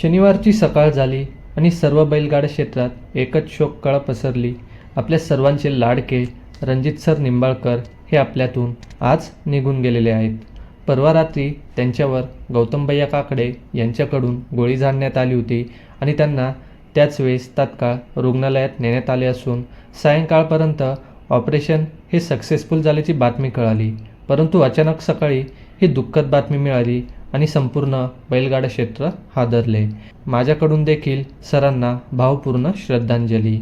शनिवारची सकाळ झाली आणि सर्व बैलगाडा क्षेत्रात एकच शोककळा पसरली. आपल्या सर्वांचे लाडके रणजित सर निंबाळकर हे आपल्यातून आज निघून गेलेले आहेत. परवा रात्री त्यांच्यावर गौतमभैया काकडे यांच्याकडून गोळी झाडण्यात आली होती आणि त्यांना त्याच वेळेस तात्काळ रुग्णालयात नेण्यात आले असून सायंकाळपर्यंत ऑपरेशन हे सक्सेसफुल झाल्याची बातमी कळाली. परंतु अचानक सकाळी ही दुःखद बातमी मिळाली आणि संपूर्ण बैलगाडा क्षेत्र हादरले. माझ्याकडून देखील सरांना भावपूर्ण श्रद्धांजली.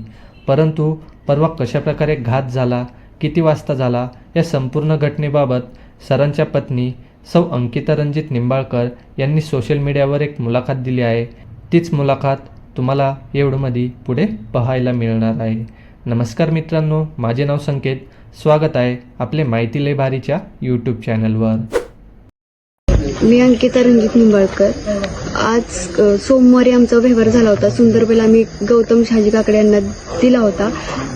परंतु परवा कशाप्रकारे घात झाला किती वाजता झाला या संपूर्ण घटनेबाबत सरांच्या पत्नी सौ अंकिता रणजित निंबाळकर यांनी सोशल मीडियावर एक मुलाखत दिली आहे. तीच मुलाखत तुम्हाला एवढमध्ये पुढे पाहायला मिळणार आहे. नमस्कार मित्रांनो माझे नाव संकेत. स्वागत आहे आपले माहिती लय भारीच्या यूट्यूब चॅनलवर मी अंकिता रणजित निंबाळकर. आज सोमवारी आमचा व्यवहार झाला होता. सुंदरबेला आम्ही गौतम शहाजी काकडे यांना दिला होता.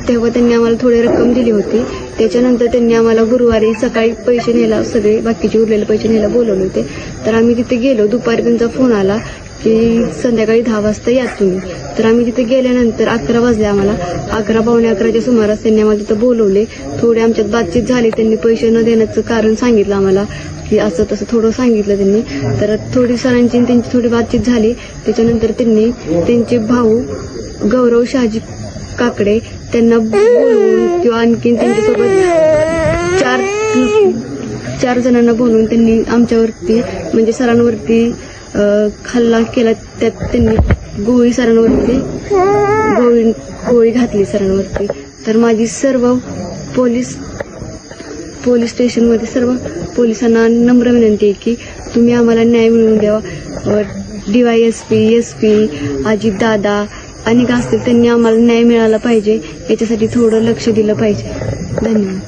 तेव्हा त्यांनी आम्हाला थोडी रक्कम दिली होती. त्याच्यानंतर त्यांनी आम्हाला गुरुवारी सकाळी पैसे न्यायला सगळे बाकीचे उरलेले पैसे न्यायला बोलवले होते. तर आम्ही तिथे गेलो. दुपारी त्यांचा फोन आला. की संध्याकाळी दहा वाजता या तुम्ही. तर आम्ही तिथे गेल्यानंतर अकरा वाजले आम्हाला. अकरा पावणे अकराच्या सुमारास त्यांनी आम्हाला तिथं बोलवले. थोडी आमच्यात बातचीत झाली त्यांनी पैसे न देण्याचं कारण सांगितलं आम्हाला की असं तसं थोडं सांगितलं त्यांनी. तर थोडी सरांची आणि त्यांची थोडी बातचीत झाली. त्याच्यानंतर त्यांनी त्यांचे भाऊ गौरव शहाजी काकडे त्यांना बोलवून किंवा आणखीन त्यांच्यासोबत चार चार जणांना बोलवून त्यांनी आमच्यावरती म्हणजे सरांवरती हल्ला केला त्यात त्यांनी गोळी सरांवरती गोळी गोळी घातली सरांवरती. तर माझी सर्व पोलीस पोलीस स्टेशनमध्ये सर्व पोलिसांना नम्र विनंती आहे की तुम्ही आम्हाला न्याय मिळवून द्यावा. D Y S P S P Ajit Dada अनेक असतील त्यांनी आम्हाला न्याय मिळाला पाहिजे. याच्यासाठी थोडं लक्ष दिलं पाहिजे. धन्यवाद.